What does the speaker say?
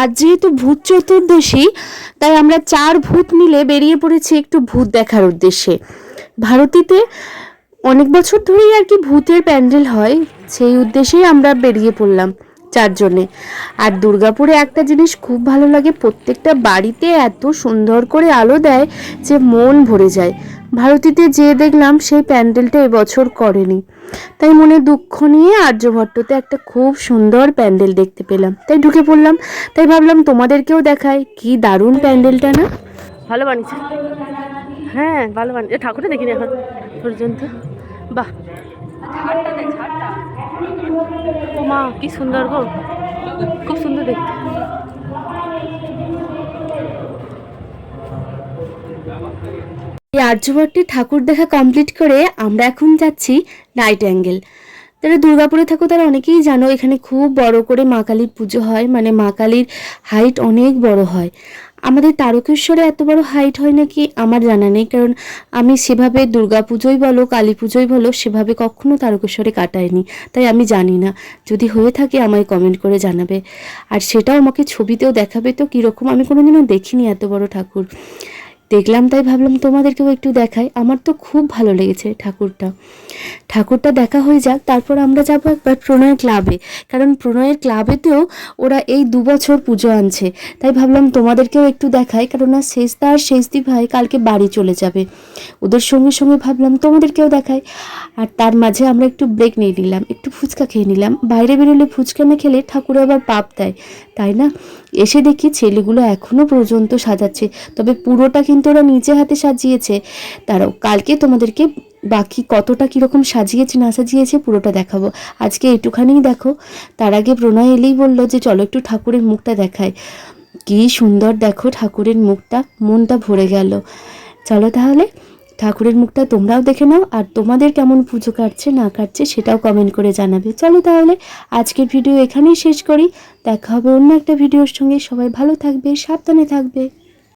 আজ যেহেতু ভূত চতুর্দশী, তাই আমরা চার ভূত মিলে বেরিয়ে পড়েছি একটু ভূত দেখার উদ্দেশ্যে। ভারতীতে অনেক বছর ধরেই আর কি ভূতের প্যান্ডেল হয়, সেই উদ্দেশ্যেই আমরা বেরিয়ে পড়লাম। চারজনে। আর দুর্গাপুরে একটা জিনিস খুব ভালো লাগে, প্রত্যেকটা বাড়িতে এত সুন্দর করে আলো দেয় যে মন ভরে যায়। ভারতীতে যে দেখলাম সেই প্যান্ডেলটা এবছর করেনি। তাই মনে দুঃখ নিয়ে আর্যভট্টতে একটা খুব সুন্দর প্যান্ডেল দেখতে পেলাম। তাই ঢুকে পড়লাম, তাই ভাবলাম তোমাদেরকেও দেখাই। কি দারুণ প্যান্ডেলটা না? ভালো বানিয়েছে হ্যাঁ ভালো বানিয়েছে ঠাকুরটা দেখিনি এখন পর্যন্ত। বাহ। মা, কি সুন্দর গো। খুব সুন্দর দেখতে। এই আর্যভট্টের ঠাকুর দেখা কমপ্লিট করে আমরা এখন যাচ্ছি নাইট অ্যাঙ্গেল যারা দুর্গাপুরে থাকো তারা অনেকেই জানো, এখানে খুব বড় করে মা কালীর পুজো হয়। মানে মা কালীর হাইট অনেক বড় হয়। আমাদের তারকেশ্বরে এত বড় হাইট হয় নাকি আমার জানা নেই, কারণ আমি সেভাবে দুর্গা পুজোই বলো কালী পুজোই বলো, সেভাবে কখনো তারকেশ্বরে কাটায়নি তাই আমি জানি না। যদি হয়ে থাকে আমায় কমেন্ট করে জানাবে। আর সেটাও আমাকে ছবিতেও দেখাবে তো কীরকম? আমি কোনোদিনও দেখিনি এত বড় ঠাকুর। দেখলাম তাই ভাবলাম তোমাদেরকেও একটু দেখাই। আমার তো খুব ভালো লেগেছে ঠাকুরটা। ঠাকুরটা দেখা হয়ে যাক, তারপর আমরা যাব একবার প্রণয় ক্লাবে। কারণ প্রণয়ের ক্লাবেতেও ওরা এই দু বছর পুজো আনছে। তাই ভাবলাম তোমাদেরকেও একটু দেখাই কারণ আর শেষদা আর শেষদি ভাই কালকে বাড়ি চলে যাবে। ওদের সঙ্গে সঙ্গে ভাবলাম তোমাদেরকেও দেখাই। আর তার মাঝে আমরা একটু ব্রেক নিয়ে নিলাম, একটু ফুচকা খেয়ে নিলাম। বাইরে বেরোলে ফুচকা না খেলে ঠাকুর আবার পাপ দেয়, তাই না? এসে দেখি ছেলেগুলো এখনও পর্যন্ত সাজাচ্ছে, তবে পুরোটা কিন্তু ওরা নিজে হাতে সাজিয়েছে। তারাও কালকে তোমাদেরকে বাকি কতটা কীরকম সাজিয়েছে, না সাজিয়েছে পুরোটা দেখাবো। আজকে একটুখানিই দেখো। তার আগে প্রণয় এলেই বলল যে, চলো একটু ঠাকুরের মুখটা দেখায় কি সুন্দর দেখো ঠাকুরের মুখটা, মনটা ভরে গেল। চলো তাহলে, ঠাকুরের মুখটা তোমরাও দেখে নাও, আর তোমাদের কেমন পুজো কাটছে, না কাটছে সেটাও কমেন্ট করে জানাবে। চলো তাহলে, আজকের ভিডিও এখানেই শেষ করি। দেখা হবে অন্য একটা ভিডিওর সঙ্গে। সবাই ভালো থাকবে, সাবধানে থাকবে।